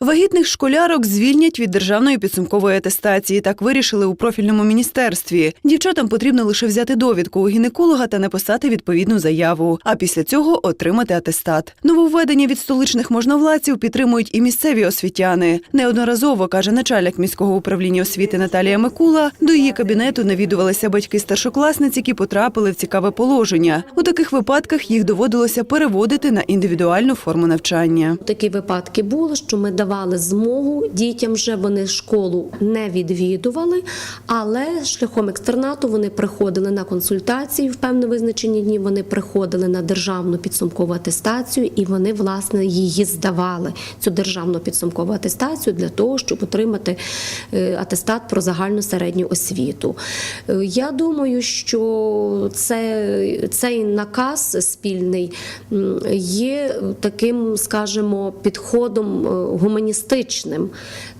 Вагітних школярок звільнять від державної підсумкової атестації. Так вирішили у профільному міністерстві. Дівчатам потрібно лише взяти довідку у гінеколога та написати відповідну заяву. А після цього отримати атестат. Нововведення від столичних можновладців підтримують і місцеві освітяни. Неодноразово каже начальник міського управління освіти Наталія Микула. До її кабінету навідувалися батьки старшокласниць, які потрапили в цікаве положення. У таких випадках їх доводилося переводити на індивідуальну форму навчання. Такі випадки були, що ми давали змогу дітям вже вони школу не відвідували, але шляхом екстернату вони приходили на консультації в певно визначені дні. Вони приходили на державну підсумкову атестацію, і вони власне її здавали. Цю державну підсумкову атестацію для того, щоб отримати е, атестат про загальну середню освіту. Е, Я думаю, що це, цей наказ спільний є таким, скажімо, підходом е, гуманістичним.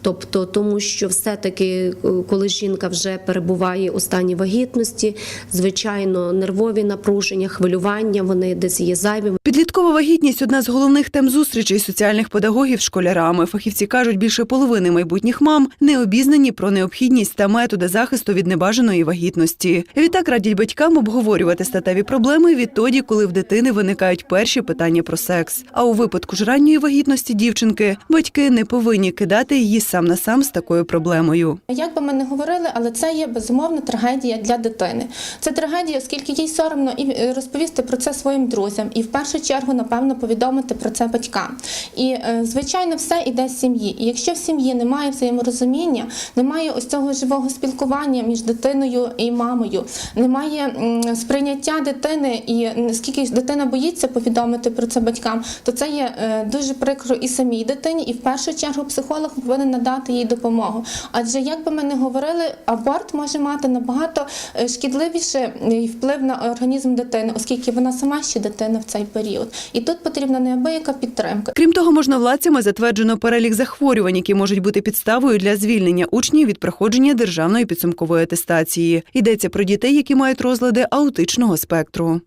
Тобто, тому що все-таки, е, коли жінка вже перебуває у стані вагітності, звичайно, нервові напруження, хвилювання, вони десь є зайві. Підліткова вагітність одна з головних тем зустрічей соціальних педагогів школярами. Фахівці кажуть, більше половини майбутніх мам не обізнані про необхідність та методи захисту від небажаної вагітності. Відтак радять батькам обговорювати статеві проблеми відтоді, коли в дитини виникають перші питання про секс. А у випадку ж ранньої вагітності дівчинки батьки не повинні кидати її сам на сам з такою проблемою. Як би ми не говорили, але це є безумовно трагедія для дитини. Це трагедія, оскільки їй соромно і розповісти про це своїм друзям, і в першу чергу, напевно, повідомити про це батькам. І е, звичайно, все йде з сім'ї. І якщо в сім'ї немає взаєморозуміння, немає ось цього живого спілкування між дитиною і мамою, немає сприйняття дитини, і наскільки дитина боїться повідомити про це батькам, то це є е, дуже прикро і самій дитині, і в першу чергу психолог повинен надати їй допомогу. Адже як би ми не говорили, аборт може мати набагато е, шкідливіший е, вплив на організм дитини, оскільки вона сама ще дитина в цей період. І тут потрібна неабияка підтримка. Крім того, можновладцями затверджено перелік захворювань, які можуть бути підставою для звільнення учнів від проходження державної підсумкової атестації. Йдеться про дітей, які мають розлади аутичного спектру.